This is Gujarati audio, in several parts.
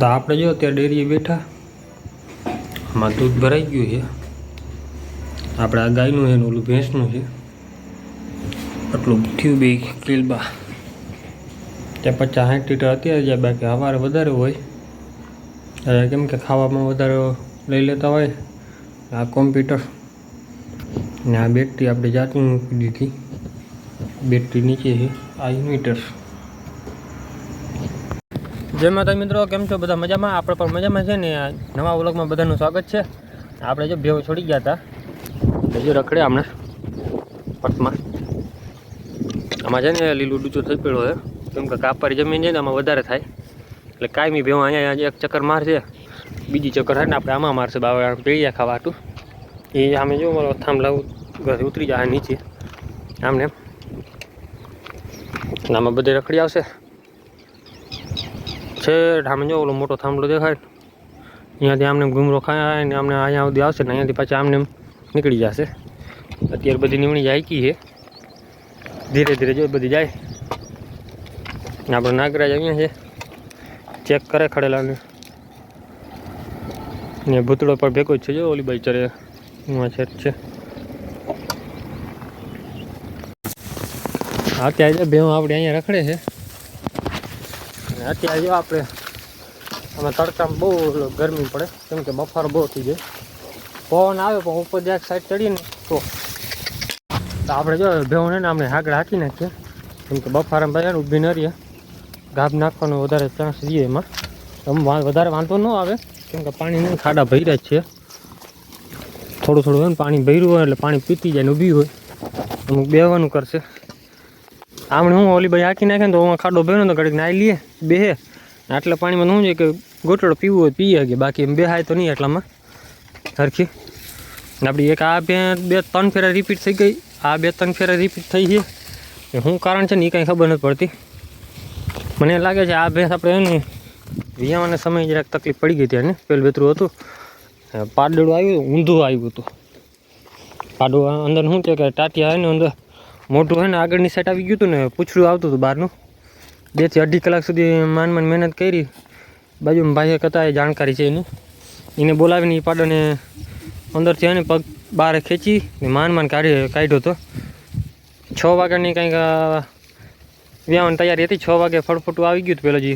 તો આપણે જો અત્યારે ડેરીએ બેઠા. આમાં દૂધ ભરાઈ ગયું છે. આપણે આ ગાયનું છે ને ઓલું ભેંસનું છે. આટલું થયું બે કિલબા. ત્યાં પચાસ સાઠ લીટર અત્યારે જાય બાકી સવારે વધારે હોય. કેમ કે ખાવામાં વધારે લઈ લેતા હોય. આ કોમ્પ્યુટર. ને આ બેટરી આપણે જાતની મૂકી દીધી. બેટરી નીચે છે, આ ઇન્વર્ટર જય માતા મિત્રો, કેમ છો? બધા મજામાં? આપણે પણ મજામાં છે ને, નવા વ્લોગમાં બધાનું સ્વાગત છે. આપણે જો ભેવ છોડી ગયા હતા. હજુ રખડે હમણાં પટમાં. આમાં છે ને, લીલું ડૂચું થઈ પડ્યો છે કેમ કે કાપારી જમીન છે ને, આમાં વધારે થાય. એટલે કાયમી ભેવ અહીંયા એક ચક્કર મારશે. બીજી ચક્કર થાય ને, આપણે આમાં મારશે. બાવા પીળિયા ખાવા હતું એ આમે જો મારો થાંભલા ઘરે ઉતરી જાય નીચે. આમને. આમાં બધે રખડી આવશે. છે આમે જો ઓલો મોટો થાંભલો દેખાય. અહીંયાથી આમને ગુમરો ખાય ને આમને અહીંયા સુધી આવશે ને અહીંયાથી પાછા આમને નીકળી જશે. અત્યારે બધી નીમણી જાય કી છે. ધીરે ધીરે જો બધી જાય. ને આપણો નાગરાજ અહીંયા છે. ચેક કરે ખડેલાને. ને ભૂતળો પર ભેગો જ છે જો, ઓલી બાઈ ચરે. હું છે છે. અત્યારે જો ભેવું આપણે અહીંયા રખડે છે. અત્યારે જો આપણે અમે તડકામાં બહુ ગરમી પડે, કેમ કે બફારો બહુ થઈ જાય. પવન આવે પણ ઉપર જ્યાં સાઈડ ચડીને તો. આપણે જો ભેવું ને, આપણે આગળ હાંકી નાખીએ. કેમ કે બફારામાં ભાઈ ઊભી ન રહીએ. ગાભ નાખવાનો વધારે ચાન્સ રહીએ એમાં. આમ વધારે વાંધો ન આવે, કેમ કે પાણીની ખાડા ભર્યા જ છે. થોડું થોડું હોય પાણી ભર્યું હોય એટલે પાણી પીતી જાય ને ઊભી હોય. અમુક બેવાનું કરશે. આમણે હું ઓલી બાઈ હાંકી નાખે ને તો હું ખાડો ભર્યો તો ઘડીક નાહી લઈએ, બેહે. આટલા પાણીમાં શું છે કે ગોટડો પીવું હોય પીએ કે બાકી એમ બેહાય તો નહીં એટલામાં સરખી આપણી એક આ બે બે, ત્રણ ફેરા રિપીટ થઈ ગઈ. આ બે, ત્રણ ફેરા રિપીટ થઈ છે. એ શું કારણ છે ને એ કાંઈ ખબર નથી પડતી. મને લાગે છે આ ભેંસ આપણે એને વિયાવાના સમયે જરાક તકલીફ પડી ગઈ ત્યાં ને પેલું બેતરું હતું. પાડડું આવ્યું, ઊંધું આવ્યું હતું. પાડું અંદર શું છે કે ટાટિયા હોય ને અંદર મોટું હોય ને આગળની સાઈડ આવી ગયું હતું ને, પૂછડું આવતું હતું બહારનું. બેથી અઢી કલાક સુધી માન માન મહેનત કરી. બાજુમાં ભાઈએ કતા એ જાણકારી છે એની. એને બોલાવીને એ પાડોને અંદરથી એને પગ બહાર ખેંચી ને માન માન કાઢી, કાઢ્યો હતો છ વાગ્યાની કંઈક વ્યાવાની તૈયારી હતી. છ વાગે ફળફોટું આવી ગયું હતું પેલો જે.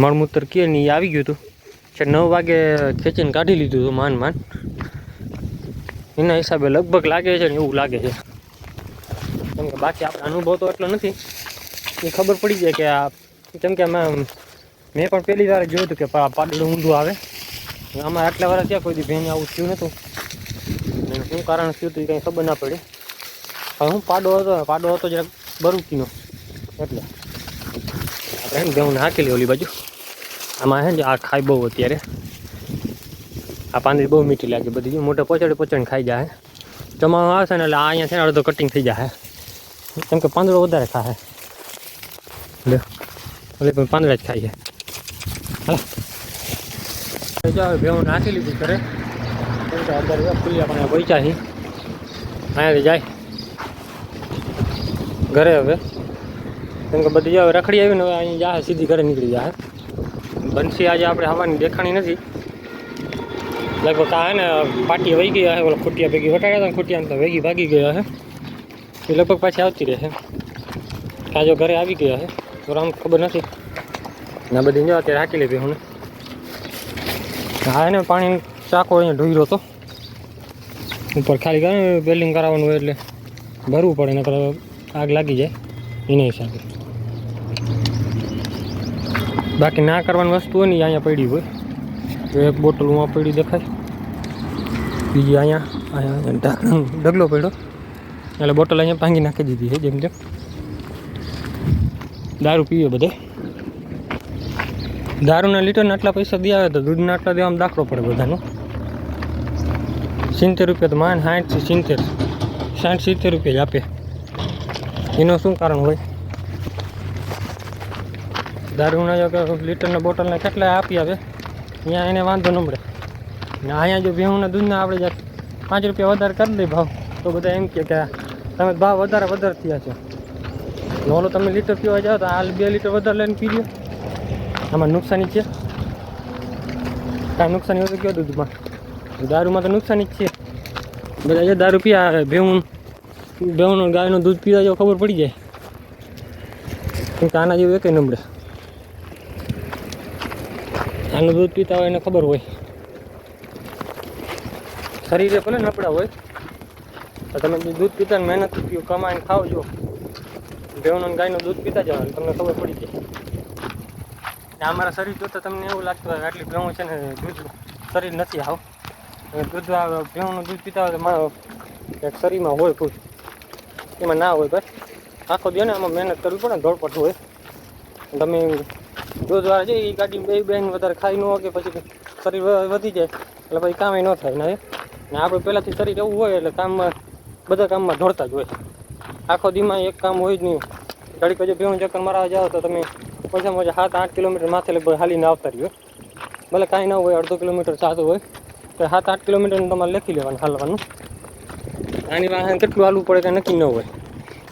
મળમૂત્ર કહે ને એ આવી ગયું હતું છે નવ વાગે ખેંચીને કાઢી લીધું હતું માન માન. એના હિસાબે લગભગ લાગે છે ને એવું લાગે છે. કેમ કે બાકી આપણે અનુભવ તો એટલો નથી. એ ખબર પડી જાય કે આ, કેમ કે આમાં મેં પણ પહેલી વાર જોયું હતું કે પા- પાડલું ઊંધું આવે. અમારે આટલા વાર ત્યાં કોઈ દી આવું થયું નહોતું. અને શું કારણ થયું હતું એ કંઈ ખબર ના પડી. હવે હું પાડો હતો પાડો હતો જરાક બરુકીનો. એટલે. આપણે એમ ઘઉં નાખેલી ઓલી બાજુ. આમાં છે ને આ ખાય બહુ અત્યારે. આ પાંદડી બહુ મીઠી લાગે બધી. મોટે પચડી પચડી ખાઈ જાય ચોમાસું આવશે ને એટલે આ અહીંયા છે ને અડધો કટિંગ થઈ જાય કેમ કે પાંદડો વધારે ખાય લે. ઓલી પણ પાંદડા જ ખાઈ છે હાલો જો હવે ભેવું નાખી લીધું ઘરે. કેમ કે અંદર ખુલ્લી આપણે પૈસા છે અહીંયાથી જાય. ઘરે હવે. કેમ કે બધી હવે રખડી આવીને હવે અહીં જાય સીધી ઘરે નીકળી જાય બંસી આજે આપણે હવાની દેખાણી નથી. લગભગ આ ને પાટી વહી ગયા હે ઓલા ખોટિયા ભેગી વટાડ્યા હતા ને તો વેગી ભાગી ગયા હે. એ લગભગ પાછી આવતી રહે. કાજો ઘરે આવી ગયા છે તો આમ ખબર નથી. ના બધી જો અત્યારે હાકી લીધી હું. હા, એને પાણી ચાકો અહીંયા ઢોઈરો હતો ઉપર ખાલી કરે બેલિંગ કરાવવાનું હોય એટલે ભરવું પડે, નકર આગ લાગી જાય એના હિસાબે. બાકી ના કરવાની વસ્તુ હોય ને અહીંયા પડી હોય. તો એક બોટલ પડી દેખાય. બીજી અહીંયા અહીંયા ડગલો પડ્યો. એટલે બોટલ અહીંયા ભાંગી નાખી દીધી છે, જેમ જેમ દારૂ પીવે બધે. દારૂના લીટરના આટલા પૈસા દે આવે તો દૂધના આટલા દેવામાં દાખલો પડે બધાનો. સિત્તેર રૂપિયા તો માન, સાઠથી સિત્તેર. સાઠ સિત્તેર રૂપિયા જ આપે. એનું શું કારણ હોય? દારૂના જો લીટરના બોટલના કેટલા આપી આવે, ત્યાં એને વાંધો ન મળે. અહીંયા જો ભેહુંના દૂધના આપણે પાંચ રૂપિયા વધારે કરી દઈએ ભાવ. તો બધા એમ કે કે તમે ભાવ વધારે વધારે થયા છે. નોલો તમે લીટર પીવા જાઓ તો હાલ બે લીટર વધારે લઈને પી લો આમાં નુકસાની છે. કાંઈ નુકસાની હોય તો કયો દૂધમાં. દારૂમાં તો નુકસાની જ છે. બધા જે દારૂ પીયા ભેવું ભેવું ગાયનું દૂધ પીતા જો ખબર પડી જાય. કેમ કે આના જેવું એક નબળે આનું દૂધ પીતા હોય એને ખબર હોય. શરીરે ભલે નબળા હોય તમે દૂધ પીતા ને મહેનત પીઓ કમાઈને ખાવ જો ભેવનું ગાયનું દૂધ પીતા જાવ તમને ખબર પડી જાય. અમારા શરીર જોતા તમને એવું લાગતું હોય આટલી ભેવું છે ને દૂધ શરીર નથી આવ દૂધ ભેવનું દૂધ પીતા હોય તો મારો શરીરમાં હોય ખુશ એમાં ના હોય ભાઈ. આખો દે ને આમાં મહેનત કરવી પડે ને ધોળપટ હોય. તમે દૂધવાળા છે એ ગાડી બે બેન વધારે ખાઈ ન હોય કે પછી શરીર વધી જાય. એટલે પછી કામે ન થાય ને આપણે પહેલાંથી શરીર એવું હોય એટલે કામમાં બધા કામમાં દોડતા જ હોય. આખો દીમાં એક કામ હોય જ નહીં. ઘડીક પછી ભેવું ચક્કર મારવા જાઓ તો તમે ઓછામાં ઓછા સાત, આઠ કિલોમીટર માથે લગભગ હાલીને આવતા રહ્યો. ભલે કાંઈ ના હોય, અડધો કિલોમીટર સાતું હોય, તો સાત, આઠ કિલોમીટરનું તમારે લખી લેવાનું, હાલવાનું. આની વાહન કેટલું હાલવું પડે કે નક્કી ન હોય.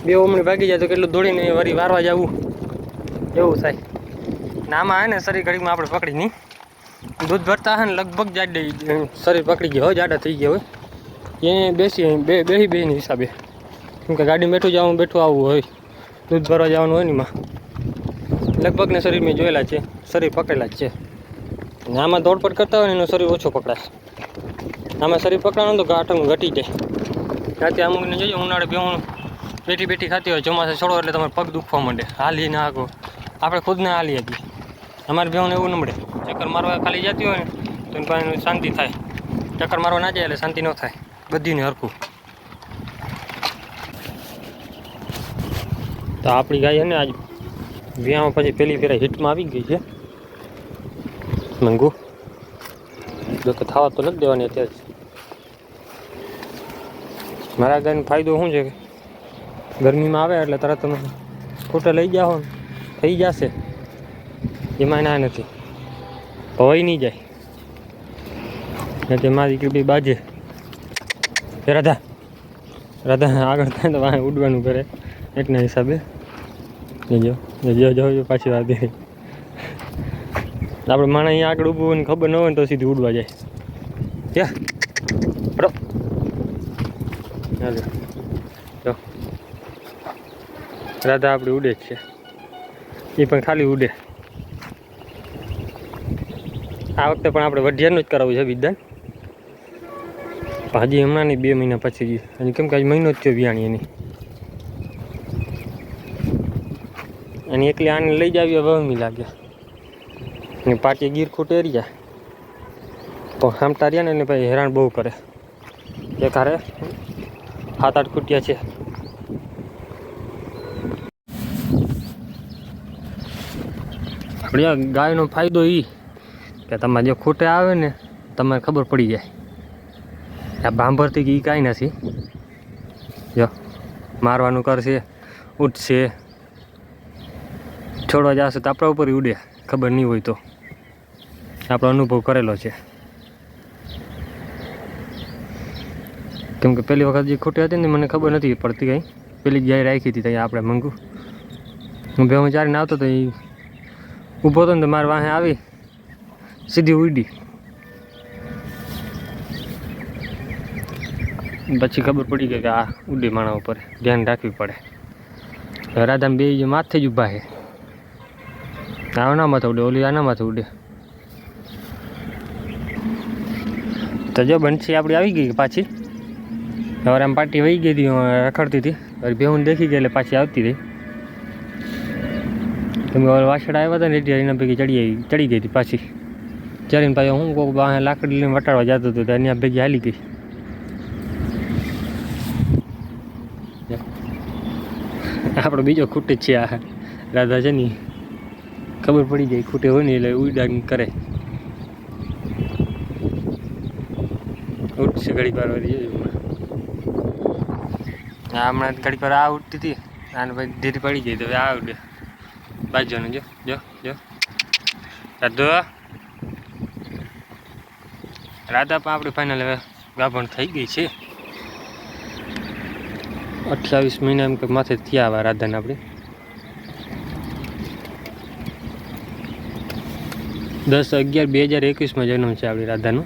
બે ઓમણી ભાગી જાય તો કેટલું દોડીને વળી વારવા જવું. એવું થાય. ને આમાં આવે ને શરીર ઘડીમાં આપણે પકડી નહીં. દૂધ ભરતા હે ને લગભગ જાડે શરીર પકડી ગયો હોય જાડા થઈ ગયા હોય. એ બેસી બે બેસી બેસીને હિસાબે. કેમ કે ગાડી બેઠું જવાનું બેઠું આવવું હોય. દૂધ ભરવા જવાનું હોય ને એમાં. લગભગને શરીર મેં જોયેલા છે. શરીર પકડેલા જ છે. ને આમાં દોડપડ કરતા હોય ને એનું શરીર ઓછું પકડાય આમાં શરીર પકડાવાનું તો ગાંઠ ઘટી જાય. રાતે અમુકને જોઈએ ઉનાળે બેહું. બેઠી બેઠી ખાતી હોય, ચોમાસે છોડો એટલે તમારે પગ દુખવા માંડે. હાલી ના આગો આપણે ખુદને હાલી આપીએ અમારે બેહું એવું ન મળે. ચક્કર મારવા ખાલી જતી હોય ને, તો એની શાંતિ થાય. ચક્કર મારવા ના જાય એટલે શાંતિ ન થાય. બધીને હરખું. તો આપણી ગાય ને આજ વ્યામાં પછી પેલી ફેરા હિટમાં આવી ગઈ છે. મંગુ, જો કે થવા તો નથી દેવાની અત્યારે. મારા ગાયનો ફાયદો શું છે ગરમીમાં આવે એટલે તરત તમે ખોટે લઈ જાઓ થઈ જશે. એમાં ના નથી. ભવાઈ નહીં જાય. તે મારી દીકરી બાજે. એ રાધા રાધા, આગળ થાય તો વાંહે ઉડવાનું કરે. એકના હિસાબે. જો જો જો પાછી વાત આપણે માણસ અહીંયા આગળ ઊભું હોય ને ખબર ન હોય ને તો સીધી ઉડવા જાય. ક્યાં? પડો હાલો. જો. રાધા આપણી ઉડે જ છે. એ પણ ખાલી ઉડે. આ વખતે પણ આપણે વઢિયાનું જ કરાવવું છે પણ હજી હમણાં નહીં બે મહિના પછી જ. હજી કેમ કે હજી મહિનો જ થયો વિયાણી એની. અને એકલી આને લઈ જાવી વહમી લાગે ને પાટી ગીર ખૂટે રહ્યા. પણ હામતા રહ્યા ને એને ભાઈ હેરાન બહુ કરે. એ હારે સાત આઠ ખૂટિયા છે. ગાયનો ફાયદો એ કે તમારે જે ખૂટે આવે ને તમને ખબર પડી જાય. આ ભાંભરથી એ કાંઈ નથી. જો, મારવાનું કરશે, ઉઠશે. છોડવા જશે તો આપણા ઉપર ઉડે, ખબર નહીં હોય તો. આપણો અનુભવ કરેલો છે. કેમ કે પહેલી વખત જે ખોટી હતી ને, મને ખબર નથી પડતી કંઈ. પેલી ગાય રાખી હતી ત્યાં આપણે મંગુ. હું બે ચારીને આવતો તો એ ઊભો હતો ને તો મારે વાહે આવી, સીધી ઉડી. પછી ખબર પડી ગઈ કે આ ઉડી માણા ઉપર ધ્યાન રાખવી પડે. રાધામ બે માથે જ ઊભા છે. આના માથે ઉડે ઓલી આના માથે ઉડે તો જો બંસી આપણી આવી ગઈ પાછી. હવે આમ પાટી વહી ગઈ હતી રખડતી હતી. હવે બેહું દેખી ગઈ એટલે પાછી આવતી હતી તમે હવે વાછડા આવ્યા હતા ને, એટલે એના ભેગી ચડી આવી, ચડી ગઈ હતી પાછી. ચડીને પાછી હું કોઈ લાકડી લઈને વટાડવા જતો હતો ત્યાં ભેગી હાલી ગઈ. આપણો બીજો ખૂટ છે આ રાધા છે ને, ખબર પડી જાય ખૂટે હોય ને એટલે ઉડા કરે. ઉઠશે ઘડી વાર વળી જોયું હા, હમણાં ઘડી પર આ ઉઠતી હતી આને પછી ધીરે પડી ગઈ તો આ ઉડે. બાજુનું જો જો જો. રાધો. રાધા પણ આપણી ફાઇનલ હવે ગાભણ થઈ ગઈ છે. અઠ્યાવીસ મહિના એમ કે માથે થયા આવા રાધાને આપણે. દસ અગિયાર બે હજાર એકવીસમાં જન્મ છે આપણી રાધાનો.